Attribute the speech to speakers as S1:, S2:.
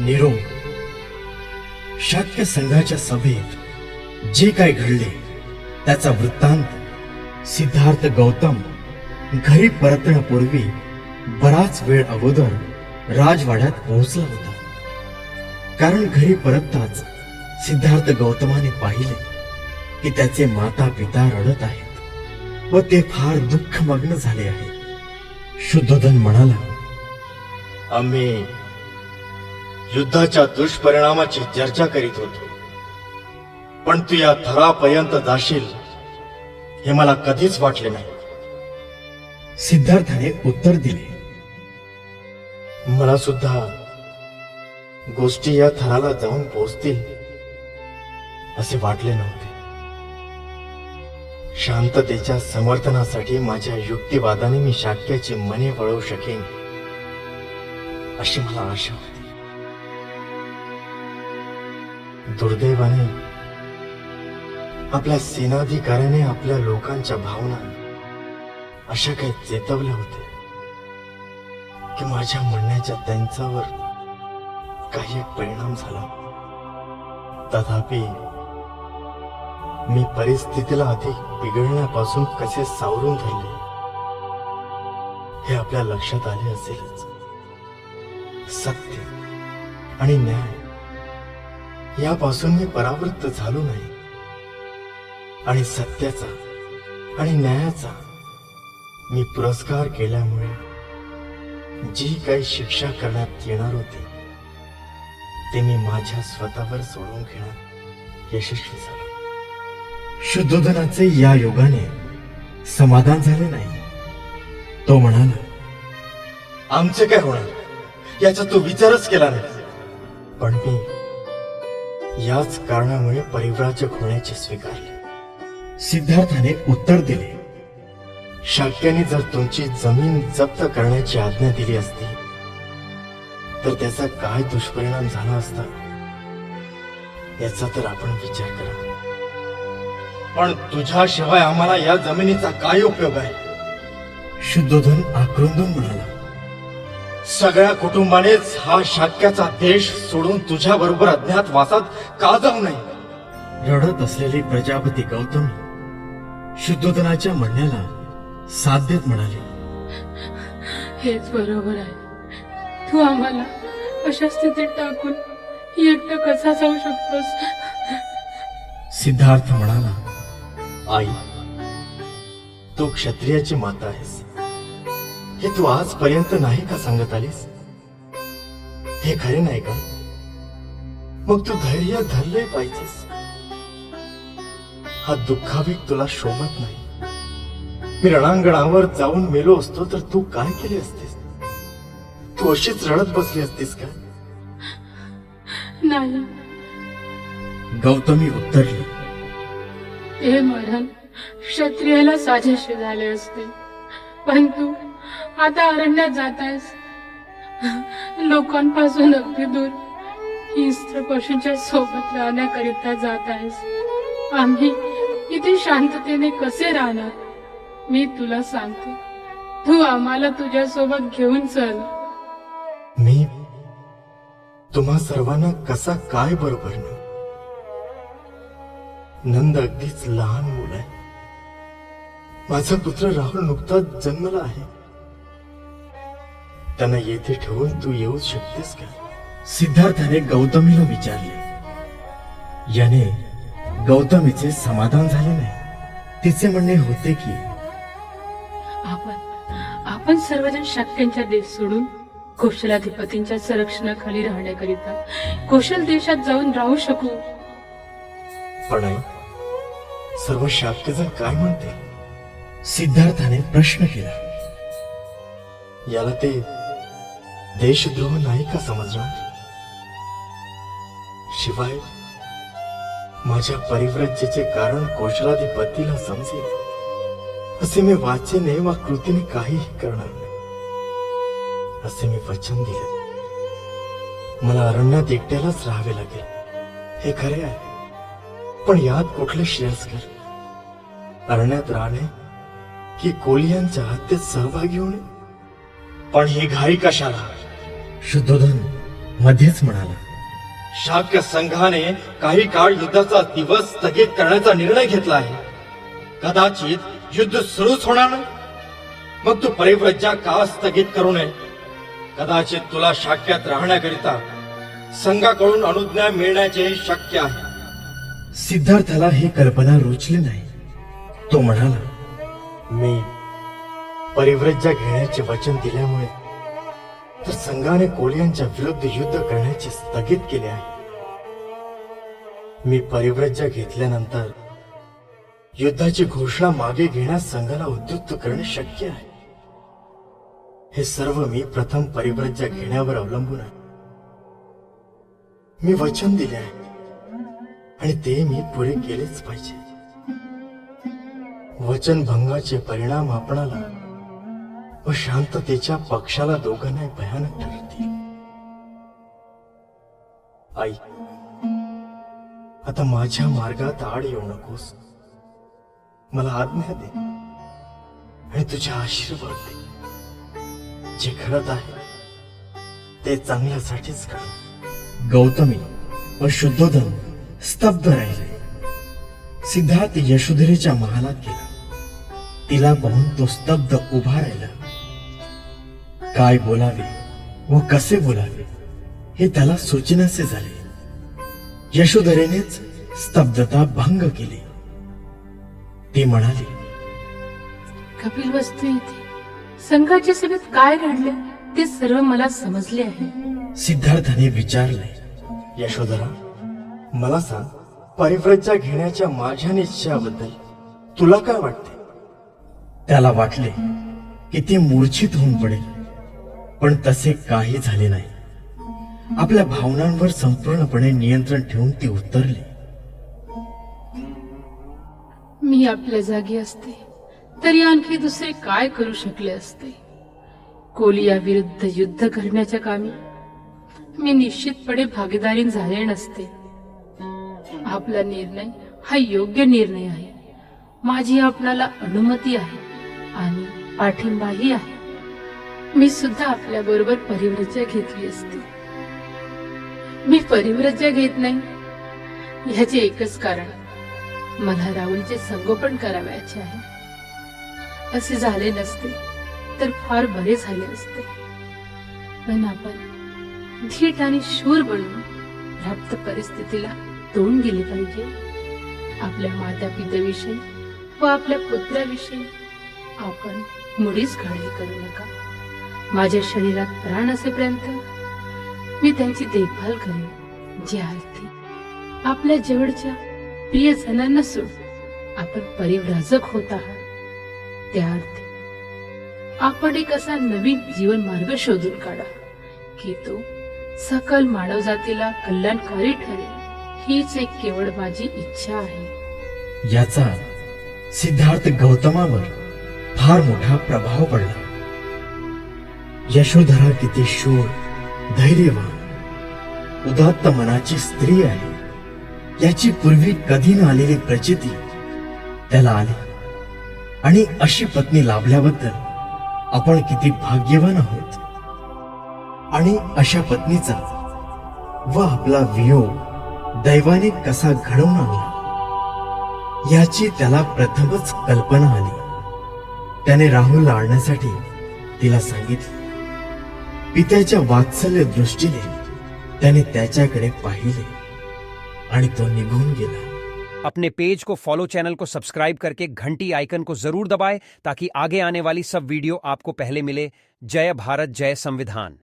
S1: निरोप शाक्य संघाच्या सभेत जे काय घडले त्याचा वृत्तांत सिद्धार्थ गौतम घरी परतण्यापूर्वी बराच वेळ अगोदर राजवाड्यात पोहोचला होता. कारण घरी परतताच सिद्धार्थ गौतमाने पाहिले की त्याचे माता पिता रडत आहेत व ते फार दुःखमग्न झाले आहेत. शुद्धोधन म्हणाला आम्ही युद्धाच्या दुष्परिणामाची चर्चा करीत होतो. पण तू या थरापर्यंत जाशील हे मला कधीच वाटले नाही. सिद्धार्थाने उत्तर दिले. मला सुद्धा गोष्टी या थराला जाऊन पोहोचतील असे वाटले नव्हते. शांततेच्या समर्थनासाठी माझ्या युक्तिवादाने मी शाक्याची मने वळवू शकेन अशी मला आशा दुर्दैवाने आपल्या सेनाधिकाऱ्याने आपल्या लोकांच्या भावना अशा काही चेतवल्या होत्या की माझ्या म्हणण्याच्या त्यांच्यावर काही एक परिणाम झाला. तथापि मी परिस्थितीला अधिक बिघडण्यापासून कसे सावरून धरले हे आपल्या लक्षात आले असेलच. सत्य आणि न्याय यापासून मी परावृत्त झालो नाही. आणि सत्याचा आणि न्यायाचा मी पुरस्कार केल्यामुळे जी काही शिक्षा करण्यात येणार होती ते मी माझ्या स्वतःवर सोडून घेण्यात यशस्वी झालो. शुद्धोधनाचे या योगाने समाधान झाले नाही. तो म्हणाला आमचे काय होणार? याचा तू विचारच केला नाही. पण मी याच कारणामुळे परिव्राजक होण्याचे स्वीकारले. सिद्धार्थाने उत्तर दिले. शाक्याने जर तुमची जमीन जप्त करण्याची आज्ञा दिली असती तर त्याचा काय दुष्परिणाम झाला असता? याचा तर आपण विचार करा. पण तुझ्याशिवाय आम्हाला या जमिनीचा काय उपयोग आहे? शुद्धोधन आक्रोंदून म्हणाला. सगळ्या कुटुंबानेच हा शाक्याचा देश सोडून तुझ्या बरोबर अज्ञात वासात का जाऊ नये? रडत असलेली प्रजापती गौतमी शुद्धोधनाच्या म्हणण्याला साध्यत म्हणाले.
S2: हेच बरोबर आहे. तू आम्हाला अशा स्थितीत टाकून एकटं कसा जाऊ शकतोस?
S1: सिद्धार्थ म्हणाला आई तू क्षत्रियाची माता आहेस. हे तू आजपर्यंत नाही का सांगत आलीस? हे खरे नाही का? मग तू धैर्य धरले पाहिजेस. हा दुःखावेग तुला शोभत नाही. मी रणांगणावर जाऊन मेलो असतो तर तू काय केले असतेस? तू अशीच रडत बसली असतीस का?
S2: नाही.
S1: गौतमी उत्तरली.
S2: ते मरण क्षत्रियाला साजेसे झाले असते. पण तू आता अरण्यात जात आहेस लोकांपासून अगदी दूर हिंस्त्र पशूंच्या सोबत राहण्याकरिता जात आहेस आम्ही इथे शांततेने कसे राहणार? मी तुला सांगते. तू आम्हाला तुझ्या सोबत घेऊन चल.
S1: मी तुम्हा सर्वांना कसा काय बरोबर ना नंद अगदीच लहान मुलं आहे. माझा पुत्र राहुल नुकताच जन्मला आहे. त्यांना येथे ठेवून तू येऊ शकतेस का? सिद्धार्थाने गौतमीला विचारले. याने गौतमीचे समाधान झाले नाही. तिचे म्हणणे होते की
S2: आपण आपण सर्वजण शाक्यांच्या देश सोडून कौशलाधिपतींच्या संरक्षणाखाली राहण्याकरिता कौशल देशात जाऊन राहू शकू.
S1: पण आई, सर्व शाक्यजण काय म्हणते? सिद्धार्थाने प्रश्न केला. याला ते देशद्रोह नाही का समजणार शिवाय माझ्या परिव्रजेचे कारण कौशलाधिपतीला समजेल असे मी वाचेने वा कृतीने काहीही करणार नाही असे मी वचन दिले मला अरण्यात एकट्यालाच राहावे लागेल हे खरे आहे पण यात कुठले श्रेयस्कर अरण्यात राहणे की कोलियांच्या हत्येत सहभागी होणे पण ही घाई कशाला शुद्धोधन मध्येच म्हणाला.
S3: शाक्य संघाने काही काळ युद्धाचा दिवस स्थगित करण्याचा निर्णय घेतला आहे. कदाचित युद्ध सुरूच होणार नाही. मग तू परिव्रज्या का स्थगित करू नये? कदाचित तुला शाक्यात राहण्याकरिता संघाकडून अनुज्ञा मिळण्याचे शक्य आहे.
S1: सिद्धार्थाला ही कल्पना रुचली नाही. तो म्हणाला मी परिव्रज्या घेण्याचे वचन दिल्यामुळे तर संघाने कोळियांच्या विरुद्ध युद्ध करण्याचे स्थगित केले आहे. मी परिव्रज्या घेतल्यानंतर युद्धाची घोषणा मागे घेण्यास संघाला उद्युक्त करणे शक्य आहे. हे सर्व मी प्रथम परिव्रज्या घेण्यावर अवलंबून आहे. मी वचन दिले आहे आणि ते मी पुढे केलेच पाहिजे. वचनभंगाचे परिणाम आपणाला व शांततेच्या पक्षाला दोघांनाही भयानक ठरतील. आई आता माझ्या मार्गात आड येऊ नकोस. मला आज्ञा दे आणि तुझे आशीर्वाद दे. जे घडत आहे ते चांगल्यासाठीच घड गौतमी व शुद्धोधन स्तब्ध राहिले. सिद्धार्थ यशोधरेच्या महालात गेला. तिला पाहून तो स्तब्ध उभा राहिला. काय बोलावे व कसे बोलावे हे त्याला सूचनासे झाले. यशोधरेनेच स्तब्धता भंग केली. ती म्हणाली
S2: कपिल वस्तू इथे. संघाच्या सभेत काय घडले ते सर्व मला समजले आहे.
S1: सिद्धार्थाने विचारले यशोधरा मला सांग परिव्रज्या घेण्याच्या माझ्या निश्चयाबद्दल तुला काय वाटते? त्याला वाटले की ती मूर्छित होऊन पडेल. पण तसे काही झाले नाही. आपल्या भावनांवर संपूर्णपणे नियंत्रण ठेवून ती उतरली.
S2: मी आपल्या जागी असते. तरी आणखी दुसरे काय करू शकले असते? कोलिया विरुद्ध युद्ध करण्याच्या कामी मी निश्चितपणे भागीदारी झाले नसते. आपला निर्णय हा योग्य निर्णय आहे. माझी आपणाला अनुमती आहे आणि पाठिंबाही आहे. मी सुद्धा आपल्या बरोबर परिव्रजा घेतली असती. मी परिव्रजा घेत नाही. ह्याचे एकच कारण मला राहुलचे संगोपन करावयाचे आहे. असे झाले नसते तर फार बरे झाले असते. पण आपण धीट आणि शूर बनून प्राप्त परिस्थितीला तोंड दिले पाहिजे. आपल्या माता पित्याविषयी व आपल्या पुत्राविषयी आपण मुळीच घाई करू नका. माझ्या शरीरात प्राण असेपर्यंत मी त्यांची देखभाल करेन जे आरती आपल्या जवळच्या प्रिय जणांना सोड. आपण परिव्राजक होत आहात. त्या अर्थी आपण एक असा नवीन जीवन मार्ग शोधून काढा की तो सकल मानव जातीला कल्याणकारी ठरेल. हीच एक केवळ माझी इच्छा आहे.
S1: याचा सिद्धार्थ गौतमावर फार मोठा प्रभाव पडला. यशोधरा किती शूर धैर्यवान उदात्त मनाची स्त्री आहे. याची पूर्वी कधी न आलेली प्रचिती त्याला आली. आणि अशी पत्नी लाभल्याबद्दल आपण किती भाग्यवान आहोत. आणि अशा पत्नीचा व आपला वियोग दैवाने कसा घडवून आणला याची त्याला प्रथमच कल्पना आली. त्याने राहुलला आणण्यासाठी तिला सांगितले. पित्याच्या वात्सल्य दृष्टीने त्याने त्याच्याकडे पाहिले आणि तो निघून गेला.
S4: अपने पेज को फॉलो चैनल को सब्सक्राइब करके घंटी आइकन को ज़रूर दबाएँ ताकि आगे आने वाली सब वीडियो आपको पहले मिले। जय भारत, जय संविधान।